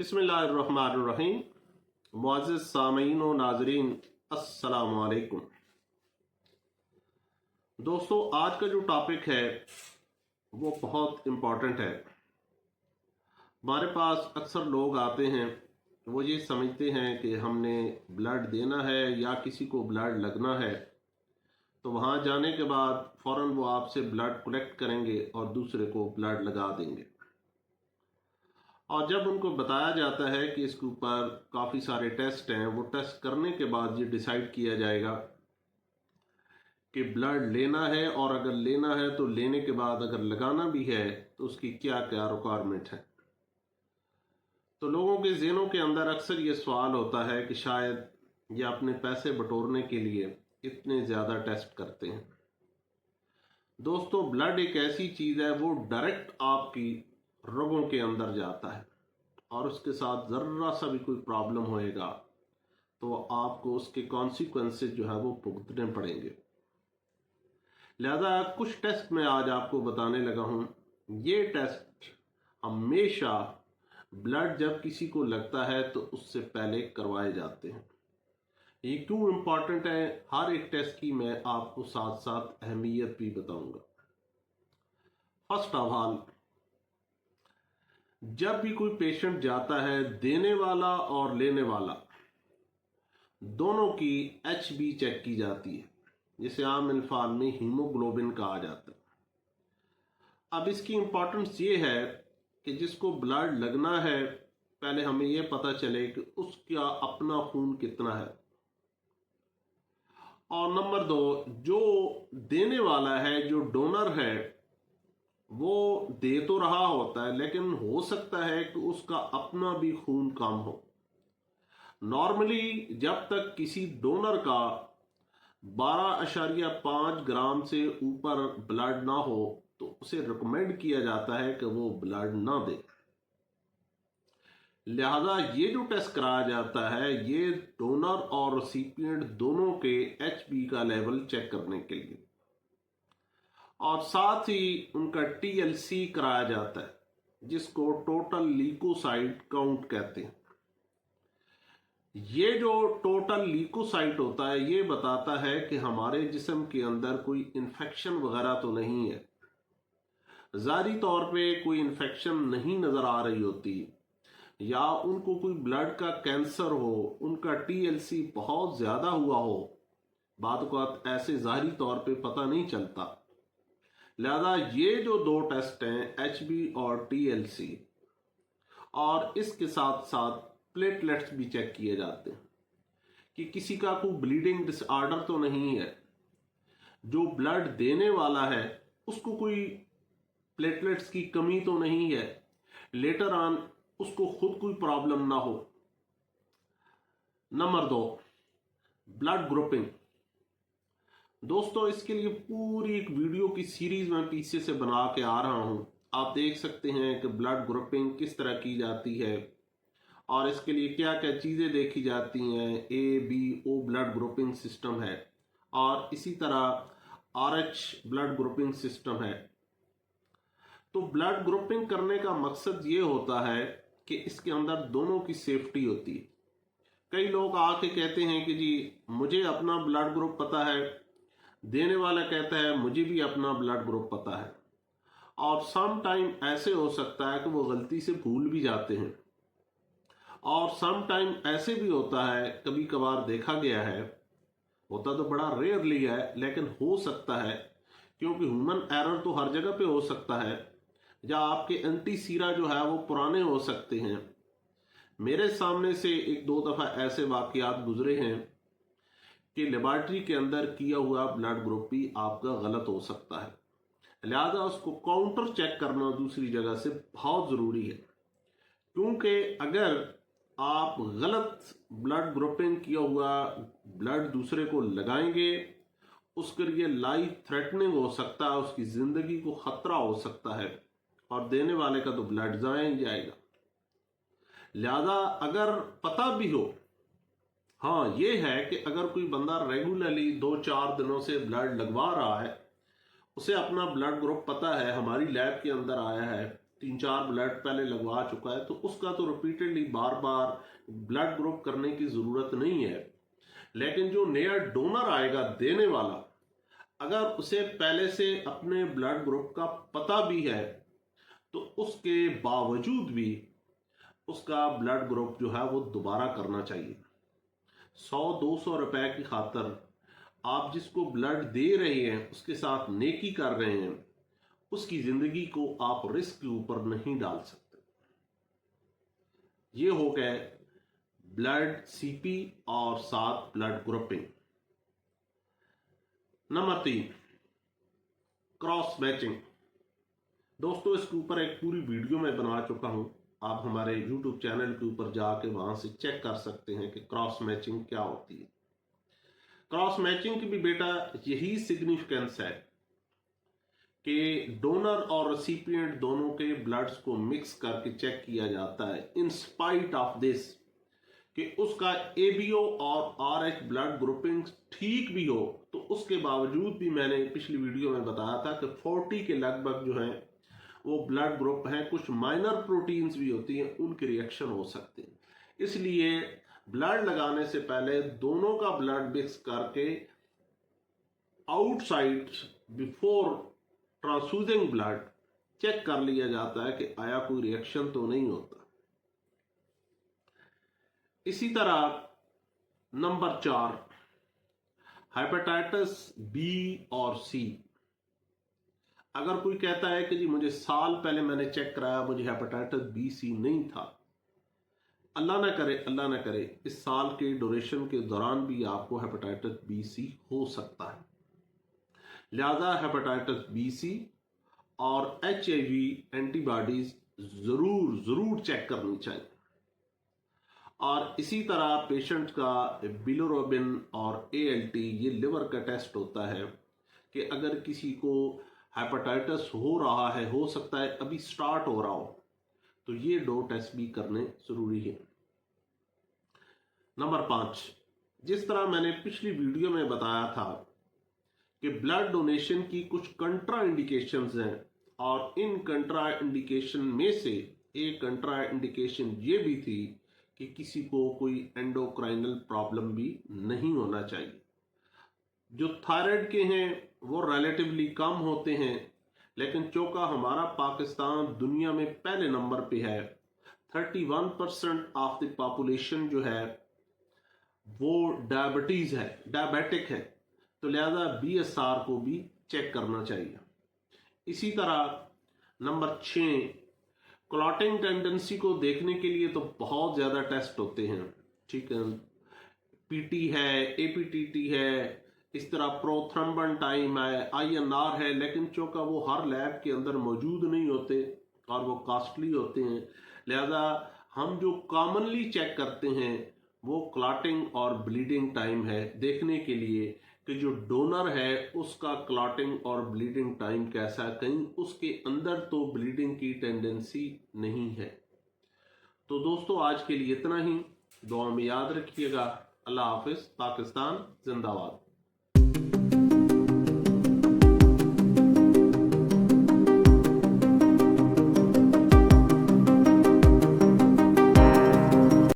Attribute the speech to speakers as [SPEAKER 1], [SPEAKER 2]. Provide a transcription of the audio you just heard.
[SPEAKER 1] بسم اللہ الرحمن الرحیم۔ معزز سامعین و ناظرین، السلام علیکم۔ دوستو، آج کا جو ٹاپک ہے، وہ بہت امپورٹنٹ ہے۔ ہمارے پاس اکثر لوگ آتے ہیں، وہ یہ سمجھتے ہیں کہ ہم نے بلڈ دینا ہے یا کسی کو بلڈ لگنا ہے۔ تو وہاں جانے کے بعد فوراً وہ آپ سے بلڈ کلیکٹ کریں گے اور دوسرے کو بلڈ لگا دیں گے۔ اور جب ان کو بتایا جاتا ہے کہ اس کے اوپر کافی سارے ٹیسٹ ہیں، وہ ٹیسٹ کرنے کے بعد یہ ڈیسائیڈ کیا جائے گا کہ بلڈ لینا ہے اور اگر لینا ہے تو لینے کے بعد اگر لگانا بھی ہے تو اس کی کیا کیا ریکوائرمنٹ ہے۔ تو لوگوں کے ذہنوں کے اندر اکثر یہ سوال ہوتا ہے کہ شاید یہ اپنے پیسے بٹورنے کے لیے اتنے زیادہ ٹیسٹ کرتے ہیں۔ دوستو، بلڈ ایک ایسی چیز ہے، وہ ڈائریکٹ آپ کی رگوں کے اندر جاتا ہے اور اس کے ساتھ ذرا سا بھی کوئی پرابلم ہوئے گا تو آپ کو اس کے کانسیکوینسز جو ہے وہ بھگتنے پڑیں گے۔ لہذا کچھ ٹیسٹ میں آج آپ کو بتانے لگا ہوں۔ یہ ٹیسٹ ہمیشہ بلڈ جب کسی کو لگتا ہے تو اس سے پہلے کروائے جاتے ہیں۔ یہ کیوں امپورٹنٹ ہے؟ ہر ایک ٹیسٹ کی میں آپ کو ساتھ ساتھ اہمیت بھی بتاؤں گا۔ فرسٹ آف آل جب بھی کوئی پیشنٹ جاتا ہے دینے والا اور لینے والا، دونوں کی ایچ بی چیک کی جاتی ہے، جسے عام الفاظ میں ہیموگلوبن کہا جاتا ہے۔ اب اس کی امپورٹنس یہ ہے کہ جس کو بلڈ لگنا ہے، پہلے ہمیں یہ پتا چلے کہ اس کا اپنا خون کتنا ہے۔ اور نمبر دو، جو دینے والا ہے، جو ڈونر ہے وہ دے تو رہا ہوتا ہے، لیکن ہو سکتا ہے کہ اس کا اپنا بھی خون کم ہو۔ نارملی جب تک کسی ڈونر کا بارہ اشاریہ پانچ گرام سے اوپر بلڈ نہ ہو، تو اسے ریکمینڈ کیا جاتا ہے کہ وہ بلڈ نہ دے۔ لہذا یہ جو ٹیسٹ کرایا جاتا ہے، یہ ڈونر اور ریسیپینٹ دونوں کے ایچ بی کا لیول چیک کرنے کے لیے۔ اور ساتھ ہی ان کا ٹی ایل سی کرایا جاتا ہے، جس کو ٹوٹل لیکوسائٹ کاؤنٹ کہتے ہیں۔ یہ جو ٹوٹل لیکوسائٹ ہوتا ہے، یہ بتاتا ہے کہ ہمارے جسم کے اندر کوئی انفیکشن وغیرہ تو نہیں ہے۔ ظاہری طور پہ کوئی انفیکشن نہیں نظر آ رہی ہوتی، یا ان کو کوئی بلڈ کا کینسر ہو، ان کا ٹی ایل سی بہت زیادہ ہوا ہو بعد اوقات ایسے ظاہری طور پہ پتہ نہیں چلتا۔ لہذا یہ جو دو ٹیسٹ ہیں، ایچ بی اور ٹی ایل سی، اور اس کے ساتھ ساتھ پلیٹلیٹس بھی چیک کیے جاتے ہیں کہ کسی کا کوئی بلیڈنگ ڈس آرڈر تو نہیں ہے، جو بلڈ دینے والا ہے، اس کو کوئی پلیٹلیٹس کی کمی تو نہیں ہے، لیٹر آن اس کو خود کوئی پرابلم نہ ہو۔ نمبر دو، بلڈ گروپنگ۔ دوستو، اس کے لیے پوری ایک ویڈیو کی سیریز میں پیچھے سے بنا کے آ رہا ہوں۔ آپ دیکھ سکتے ہیں کہ بلڈ گروپنگ کس طرح کی جاتی ہے اور اس کے لیے کیا کیا چیزیں دیکھی جاتی ہیں۔ A B O blood grouping system ہے اور اسی طرح R H blood grouping system ہے۔ تو بلڈ گروپنگ کرنے کا مقصد یہ ہوتا ہے کہ اس کے اندر دونوں کی سیفٹی ہوتی ہے۔ کئی لوگ آ کے کہتے ہیں کہ جی مجھے اپنا بلڈ گروپ پتا ہے دینے والا کہتا ہے، مجھے بھی اپنا بلڈ گروپ پتا ہے۔ اور سم ٹائم ایسے ہو سکتا ہے کہ وہ غلطی سے بھول بھی جاتے ہیں۔ اور سم ٹائم ایسے بھی ہوتا ہے، کبھی کبھار دیکھا گیا ہے۔ ہوتا تو بڑا ریئرلی ہے، لیکن ہو سکتا ہے۔ کیونکہ ہیومن ایرر تو ہر جگہ پہ ہو سکتا ہے۔ یا آپ کے انٹی سیرا جو ہے، وہ پرانے ہو سکتے ہیں۔ میرے سامنے سے ایک دو دفعہ ایسے واقعات گزرے ہیں۔ کہ لیبارٹری کے اندر کیا ہوا بلڈ گروپ بھی آپ کا غلط ہو سکتا ہے۔ لہذا اس کو کاؤنٹر چیک کرنا دوسری جگہ سے بہت ضروری ہے۔ کیونکہ اگر آپ غلط بلڈ گروپنگ کیا ہوا بلڈ دوسرے کو لگائیں گے، اس کے لیے لائف تھریٹنگ ہو سکتا ہے، اس کی زندگی کو خطرہ ہو سکتا ہے اور دینے والے کا تو بلڈ ضائع ہی جائے گا۔ لہذا اگر پتہ بھی ہو ہاں یہ ہے کہ اگر کوئی بندہ ریگولرلی دو چار دنوں سے بلڈ لگوا رہا ہے، اسے اپنا بلڈ گروپ پتا ہے، ہماری لیب کے اندر آیا ہے، تین چار بلڈ پہلے لگوا چکا ہے، تو اس کا تو ریپیٹڈلی بار بار بلڈ گروپ کرنے کی ضرورت نہیں ہے۔ لیکن جو نیا ڈونر آئے گا دینے والا، اگر اسے پہلے سے اپنے بلڈ گروپ کا پتہ بھی ہے، تو اس کے باوجود بھی اس کا بلڈ گروپ جو ہے وہ دوبارہ کرنا چاہیے۔ سو دو سو روپے کی خاطر آپ جس کو بلڈ دے رہے ہیں، اس کے ساتھ نیکی کر رہے ہیں، اس کی زندگی کو آپ رسک کے اوپر نہیں ڈال سکتے۔ یہ ہو گئے بلڈ سی پی اور ساتھ بلڈ گروپنگ۔ نمبر تین، کراس میچنگ۔ دوستو، اس کے اوپر ایک پوری ویڈیو میں بنا چکا ہوں۔ آپ ہمارے یوٹیوب چینل کے اوپر جا کے وہاں سے چیک کر سکتے ہیں کہ کراس میچنگ کیا ہوتی ہے۔ کراس میچنگ کی بھی بیٹا یہی سگنیفیکنس ہے کہ ڈونر اور ریسیپینٹ دونوں کے بلڈز کو مکس کر کے چیک کیا جاتا ہے۔ ان سپائٹ آف دس کہ اس کا اے بی او اور آر ایچ بلڈ گروپنگ ٹھیک بھی ہو، تو اس کے باوجود بھی میں نے پچھلی ویڈیو میں بتایا تھا کہ فورٹی کے لگ بھگ جو ہیں وہ بلڈ گروپ ہیں، کچھ مائنر پروٹینز بھی ہوتی ہیں، ان کے ریئیکشن ہو سکتے ہیں۔ اس لیے بلڈ لگانے سے پہلے دونوں کا بلڈ مکس کر کے outside before transfusing blood check کر لیا جاتا ہے کہ آیا کوئی ریئیکشن تو نہیں ہوتا۔ اسی طرح نمبر چار ہیپاٹائٹس بی اور سی اگر کوئی کہتا ہے کہ جی مجھے سال پہلے میں نے چیک کرایا، مجھے ہیپاٹائٹس بی سی نہیں تھا۔ اللہ نہ کرے، اللہ نہ کرے، اس سال کے ڈوریشن کے دوران بھی آپ کو ہیپاٹائٹس بی سی ہو سکتا ہے۔ لہذا ہیپاٹائٹس بی سی اور H I V antibodies ضرور ضرور چیک کرنی چاہیے۔ اور اسی طرح پیشنٹ کا بلوروبن اور اے ایل ٹی، یہ لیور کا ٹیسٹ ہوتا ہے کہ اگر کسی کو ہیپاٹائٹس ہو رہا ہے، ہو سکتا ہے، ابھی سٹارٹ ہو رہا ہو۔ تو یہ دو ٹیسٹ بھی کرنے ضروری ہے نمبر پانچ، جس طرح میں نے پچھلی ویڈیو میں بتایا تھا کہ بلڈ ڈونیشن کی کچھ کنٹرا انڈیکیشنز ہیں اور ان کنٹرا انڈیکیشن میں سے ایک کنٹرا انڈیکیشن یہ بھی تھی کہ کسی کو کوئی اینڈوکرائنل پرابلم بھی نہیں ہونا چاہیے۔ جو تھائرائڈ کے ہیں وہ ریلیٹیولی کم ہوتے ہیں، لیکن چونکہ ہمارا پاکستان دنیا میں پہلے نمبر پہ ہے thirty one percent of the population جو ہے، وہ ڈائبٹیز ہے ڈائبیٹک ہے۔ تو لہذا بی ایس آر کو بھی چیک کرنا چاہیے۔ اسی طرح نمبر چھ کلاٹنگ ٹینڈنسی کو دیکھنے کے لیے تو بہت زیادہ ٹیسٹ ہوتے ہیں، ٹھیک ہے۔ پی ٹی ہے اے پی ٹی ٹی ہے اس طرح پرو تھرمبن ٹائم ہے، آئی این آر ہے، لیکن چونکہ وہ ہر لیب کے اندر موجود نہیں ہوتے اور وہ کاسٹلی ہوتے ہیں، لہذا ہم جو کامنلی چیک کرتے ہیں، وہ کلاٹنگ اور بلیڈنگ ٹائم ہے۔ دیکھنے کے لیے کہ جو ڈونر ہے، اس کا کلاٹنگ اور بلیڈنگ ٹائم کیسا ہے۔ کہیں اس کے اندر تو بلیڈنگ کی ٹینڈنسی نہیں ہے۔ تو دوستو، آج کے لیے اتنا ہی۔ دعا میں یاد رکھیے گا۔ اللہ حافظ، پاکستان، زندہ باد۔